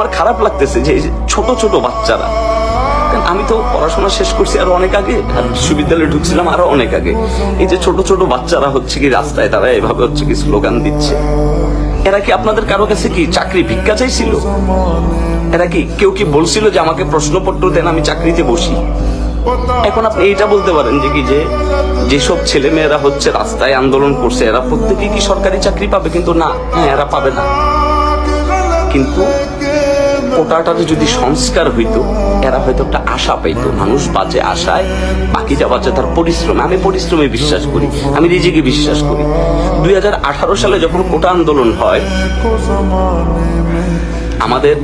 আমার খারাপ লাগতেছে যে ছোট ছোট বাচ্চারা। আমি তো পড়াশোনা শেষ করছি আরও অনেক আগে, আর বিশ্ববিদ্যালয়ে ঢুকছিলাম আরও অনেক আগে। এই যে ছোট ছোট বাচ্চারা হচ্ছে কি রাস্তায় তারা এভাবে হচ্ছে কি স্লোগান দিচ্ছে। এরা কি আপনাদের কারও কাছে কি চাকরি ভিক্ষা চাইছিল? এরা কি কেউ কি বলছিল যে আমাকে প্রশ্নপত্র দেন, আমি চাকরিতে বসি? এখন আপনি এইটা বলতে পারেন যে কি যে যেসব ছেলে মেয়েরা হচ্ছে রাস্তায় আন্দোলন করছে, এরা প্রত্যেকেই কি সরকারি চাকরি পাবে? কিন্তু না হ্যাঁ এরা পাবে না। কিন্তু কোটাটাতে যদি সংস্কার হইতো, এরা হয়তো একটা আশা পাইতো, মানুষ বাঁচে আশায় বাকিটা বাঁচে তার পরিশ্রমে। আমি পরিশ্রমে বিশ্বাস করি, আমি নিজেকে বিশ্বাস করি। দু হাজার আঠারো সালে যখন কোটা আন্দোলন হয়, আমাদের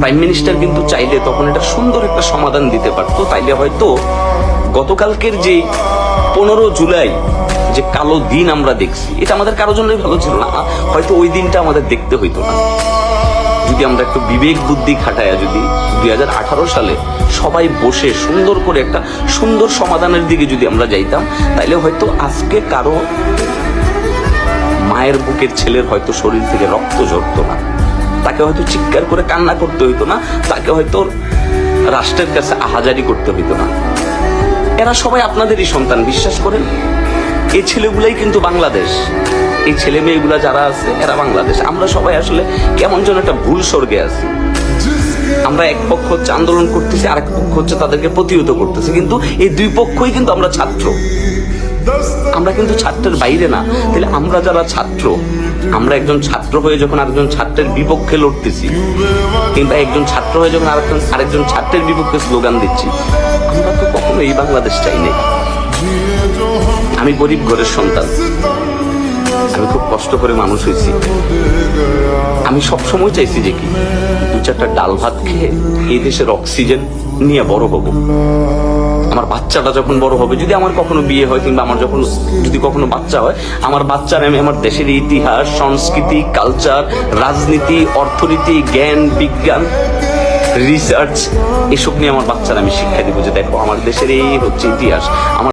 প্রাইম মিনিস্টার কিন্তু চাইলে তখন এটা সুন্দর একটা সমাধান দিতে পারতো। তাইলে হয়তো গতকালকের যে পনেরো জুলাই যে কালো দিন আমরা দেখছি, এটা আমাদের কারোর জন্যই ভালো ছিল না। হয়তো ওই দিনটা আমাদের দেখতে হইতো না। যদি আমরা একটু বিবেক বুদ্ধি খাটায়া যদি দু হাজার আঠারো সালে সবাই বসে সুন্দর করে একটা সুন্দর সমাধানের দিকে যদি আমরা যাইতাম, তাইলে হয়তো আজকে কারও মায়ের বুকের ছেলের হয়তো শরীর থেকে রক্ত ঝরতো না। তাকে হয়তো চিৎকার করে কান্না করতে হইতো না, তাকে হয়তো রাষ্ট্রের কাছে আহাজারি করতে হইতো না। এরা সবাই আপনাদেরই সন্তান, বিশ্বাস করেন? এই ছেলেগুলাই কিন্তু বাংলাদেশ। এই ছেলে মেয়েগুলা যারা আছে, এরা বাংলাদেশ। আমরা সবাই আসলে কেমন যেন একটা ভুল স্বর্গে আছি। আমরা এক পক্ষ হচ্ছে আন্দোলন করতেছি, আরেক পক্ষ হচ্ছে তাদেরকে প্রতিহত করতেছি। কিন্তু এই দুই পক্ষই কিন্তু আমরা ছাত্র। আমরা কিন্তু ছাত্রের বাইরে না। তাহলে আমরা যারা ছাত্র, আমরা একজন ছাত্র হয়ে যখন আরেকজন ছাত্রের বিপক্ষে লড়তেছি, কিংবা একজন ছাত্র হয়ে যখন আরেকজন আরেকজন ছাত্রের বিপক্ষে স্লোগান দিচ্ছি, আমরা তো কখনো এই বাংলাদেশ চাই নাই। আমি গরিব ঘরের সন্তান। আমি খুব কষ্ট করে মানুষ হয়েছি। আমি সবসময় চাইছি যে কি, দু চারটা ডাল ভাত খেয়ে এই দেশের অক্সিজেন নিয়ে বড় হব। আমার বাচ্চাটা যখন বড় হবে, যদি আমার কখনো বিয়ে হয় কিংবা আমার যখন যদি কখনো বাচ্চা হয়, আমার বাচ্চার আমি আমার দেশের ইতিহাস, সংস্কৃতি কালচার রাজনীতি, অর্থনীতি, জ্ঞান, বিজ্ঞান রিসার্চ এসব নিয়ে আমার বাচ্চারা আমি শিক্ষা দিব যে দেখো, আমার দেশের এই হচ্ছে ইতিহাস। আমার